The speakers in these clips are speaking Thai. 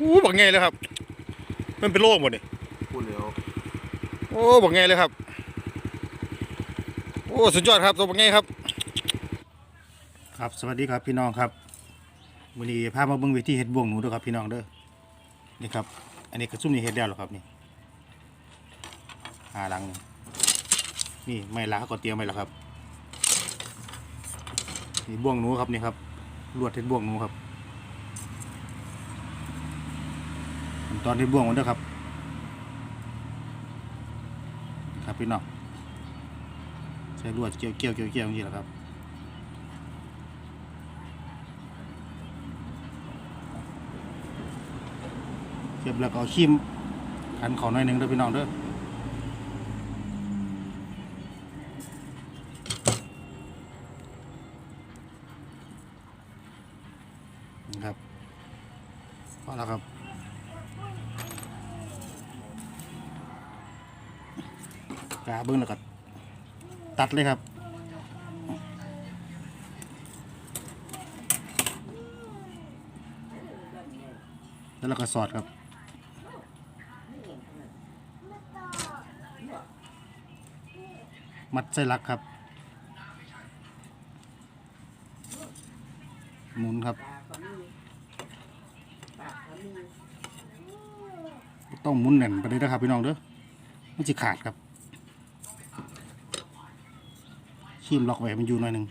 อู้บักไงเลยครับ มันเป็นโรคหมดนี่พูดเร็วโอ้บักไงเลยครับ โอ้สุดยอดครับตัวบักไงครับ ครับสวัสดีครับพี่น้องครับวันนี้พามาเบิ่งวิธีเฮ็ดบ่วงหนูเด้อครับพี่น้องเด้อนี่ครับ อันนี้กระซุ่มนี่เฮ็ดแล้วเหรอครับนี่หาหลังนี่นี่ไม่ละก็เตรียมไว้แล้วครับนี่บ่วงหนูครับนี่ครับลวดเฮ็ดบ่วงหนูครับขั้น ตอนเฮ็ดบ่วงมันด้อครับ ครับพี่น้องใช้ลวดเกี่ยวเกี่ยวเกี่ยวเกี่ยวอย่างนี้แหละครับเก็บแล้วก็เอาชิมขันเขาหน่อยหนึ่งเด้อพี่น้องเด้อนี่ครับพอแล้วครับ กาเบิ้งแล้วก็ตัดเลยครับ แล้วเราก็สอดครับมัดไส้ลักครับ หมุนครับ ต้องหมุนแน่นไปเลยนะครับพี่น้องเด้อไมันจะขาดครับ ขีมล็อกไว้ให้มันอยู่หน่อยหนึ่ง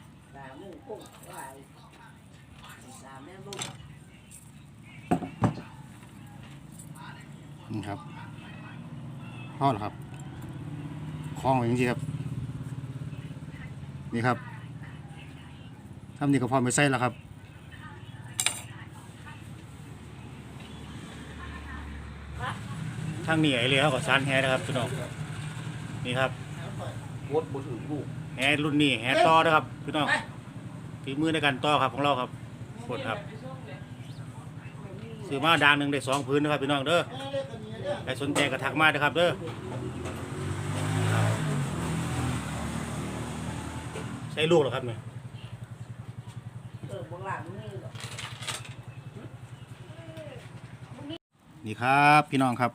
นี่ครับพอแล้วครับคล้องไว้อย่างนี้ครับ นี่ครับทำนี่ก็พร้อมไปใส่แล้วครับทางนี้ไอ้เรือเขาก็ซันแฮนะครับพี่น้องนี่ครับวดบถึงลูก แฮรุ่นนี้แฮต่อนะครับพี่น้องฝีมือในการต่อครับของเราครับกดครับซื้อมาดางหนึ่งได้สองพื้นนะครับพี่น้องเด้อใครสนใจก็ทักมาเด้อครับเด้อใช้ลูกเหรอครับเนี่ยนี่ครับพี่น้องครับ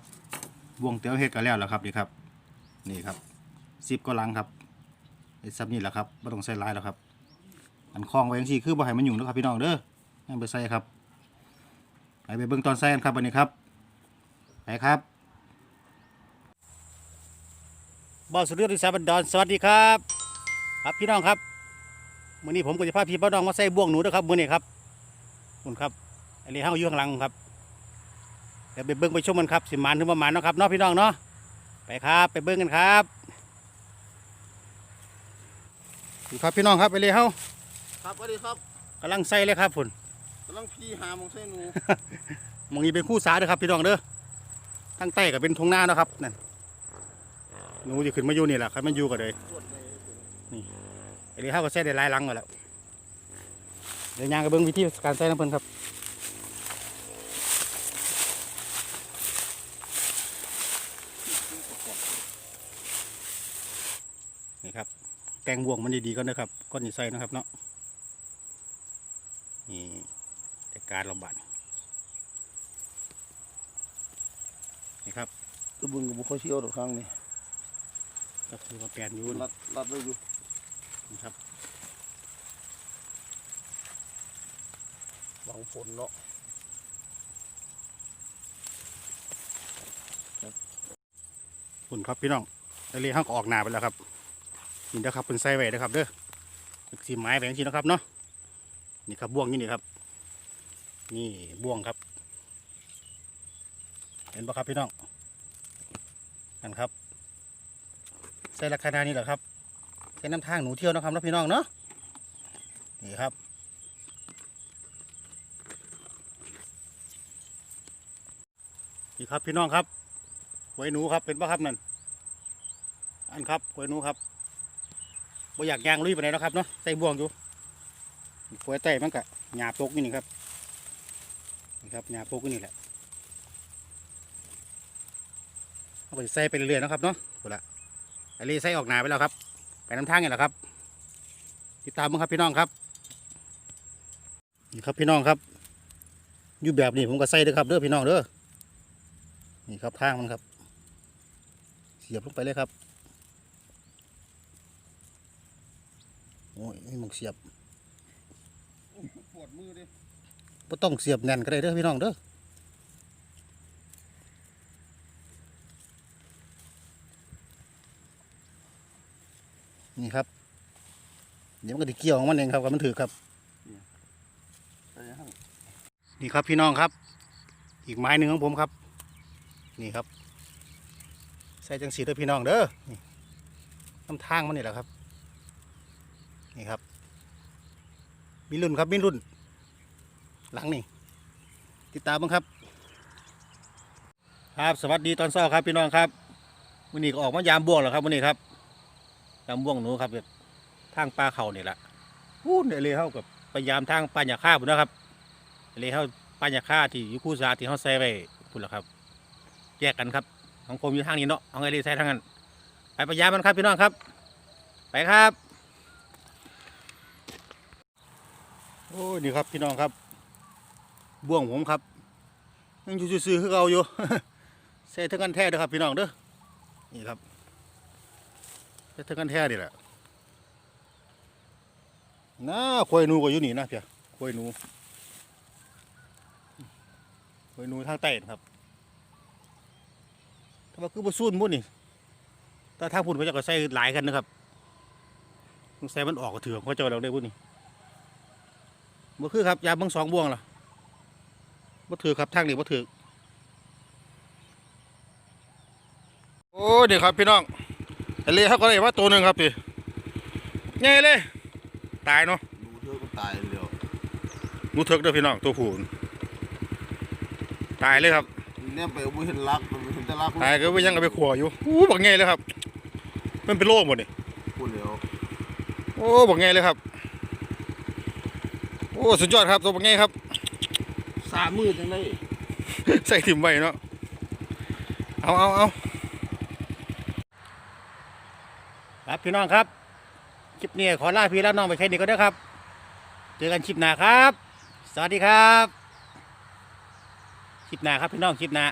วงเตียวเฮ็ดกันแล้วแล้วครับนี่ครับ นี่ครับซิปก็ลังครับ ไอ้ซับนี่แหละครับไม่ต้องใส่ลายแล้วครับ อันคล้องไว้ยังสี่คือบ่ให้มันยุ่งนะครับพี่น้องเด้อให้ไปใส่ครับไปไปเบิ่งตอนใส่กันครับวันนี้ครับไปครับบอสเรือดิสาบันดอนสวัสดีครับ ครับพี่น้องครับมื้อนี้ผมก็จะพาพี่พี่น้องมาใส่บ่วงหนูนะครับมื้อนี้ครับคุณครับอันนี้ห้างอยู่ข้างหลังครับเดี๋ยวไปเบิ้งไปชมกันครับสิมันถึงประมาณเนาะครับเนาะพี่น้องเนาะไปครับ ไปเบิ้งกันครับดู ครับพี่น้องครับไปเลยเฮาครับสวัสดีครับกำลังใส่เลยครับผุนกำลังพี่หามองเส้นหนูหมองนี้เป็นคู่สาเด้อครับพี่น้องเด้อทั้งใต้ก็เป็นทงนาเนาะครับนั่นหนูจะขึ้นมาอยู่นี่แหละครับมันอยู่ก็เลยวดเลยไอ้นี่เฮาก็ใส่ได้หลายหลังก็แล้วเดี๋ยวยางกับเบิ้งวิธีการใส่น้ำเพิ่นครับนี่ครับ แกงบวงมันดีๆก่อนนะครับก้อนนี้ใส่นะครับเนาะนี่แต่การระบาดนี่ครับตัวบุญกับบุคคลเชี่ยวตัวครั้งนี้ก็คือมาแปลนอยู่รัดรัดไว้อยู่นะครับหวังฝนเนาะคุณครับพี่น้องทะเลห้างก็ออกหนาไปแล้วครับ นี่นะครับเป็นไส้ไว้นะครับเด้อสีไม้แบงชีนะครับเนาะนี่ครับบ่วงอยู่นี่ครับ นี่บ่วงครับ เห็นปะครับพี่น้องนั่นครับใส่ราคานานี่แหละครับใส่น้ำทางหนูเที่ยวนะครับนะพี่น้องเนาะนี่ครับนี่ครับพี่น้องครับหวยหนูครับเป็นปะครับนั่นอันครับหวยหนูครับ บ่อยากยางลุยไปไหนใดเนะครับเนาะใส่บ่วงอยู่หวยไต่มันกะหยาปกอยู่นี่ครับนี่ครับหยาปกนี่แหละเอาไปใส่ไปเรื่อยๆนะครับเนาะหมดละไอรีใส่ออกหนาไปแล้วครับ ไปน้ำทางนี่แหละครับ ติดตามมั้งครับพี่น้องครับนี่ครับพี่น้องครับอยู่แบบนี้ผมก็ใส่เด้อครับเด้อพี่น้องเด้อนี่ครับทางมันครับ เสียบลงไปเลยครับ โอ้ยนี่มึงเสียบปวดมือดิบ่ต้องเสียบแน่นก็ได้เด้อพี่น้องเด้อนี่ครับ เดี๋ยวมันก็จะเกี่ยวของมันเองครับกับมันถือครับไปยังนี่ครับพี่น้องครับ อีกไม้หนึ่งของผมครับ นี่ครับ ใส่จังสีเด้อพี่น้องเด้อนี่น้ำทางมันนี่แหละครับ นี่ครับ มีรุ่นครับมีรุ่น หลังนี่ติดตามบ้างครับ ครับสวัสดีตอนเช้าครับพี่น้องครับวันนี้ก็ออกมายามบ่วงแล้วครับวันนี้ครับยามบ่วงหนูครับทางปลาเข่านี่แหละพูดเลยเข้ากับพยายามทางปลาหยาคาบุนะครับเลยเข้าปัญญาค่าที่ยูคูซาที่เขาใส่ไว้พุ่นละครับ แยกกันครับของผมอยู่ทางนี้เนาะเอาไงเลยใส่ทางนั้นไปปัญญามันครับพี่น้องครับ ไปครับ โอ้ยนี่ครับพี่น้องครับ บ่วงผมครับยังอยู่ซื่อคือเอาอยู่ใส่ทั้งกันแท้เด้อครับพี่น้องเด้อนี่ครับใส่ทั้งกันแท้นี่แหละน้าควยนูก็อยู่นี่นะเพียควยนูหอยนูทางใต้นะครับถ้าว่าคือบ่ซูนมุ่นนี่ถ้าทางพุ่นเขาจะก็ใส่หลายกันนะครับใส่มันออกก็ถือเขาเจะเราได้พุ่นนี่ บ่คือครับยามเบางสองบ่วงล่ะบ่ถือครับทางนี้บ่ถือโอ้เดี๋ยวครับพี่น้องทะเลเขาก็ได้ว่าตัวหนึ่งครับพี่ใหญ่เลย ตายเนาะดูเธอก็ตายเร็วหนูเถิกเด้อพี่น้องตัวผู้ตายเลยครับเนี่ยไปเอาบ่เห็นรักมันเห็นแต่รักตายก็ไปยังเอาไปขัวอยู่อู้บักไงเลยครับ มันเป็นโรคหมดนี่พูดเร็วโอ้บักไงเลยครับ โอ้สุดยอดครับตัวบักไงครับสามมือจังได๋ใส่ถิ่มไว้เนาะเอาเอาเอาครับพี่น้องครับคลิปนี้ขอลาพี่แล้วน้องไปแค่นี้ก็ได้อครับ เจอกันคลิปหน้าครับ สวัสดีครับคลิปหน้าครับพี่น้องคลิปหน้า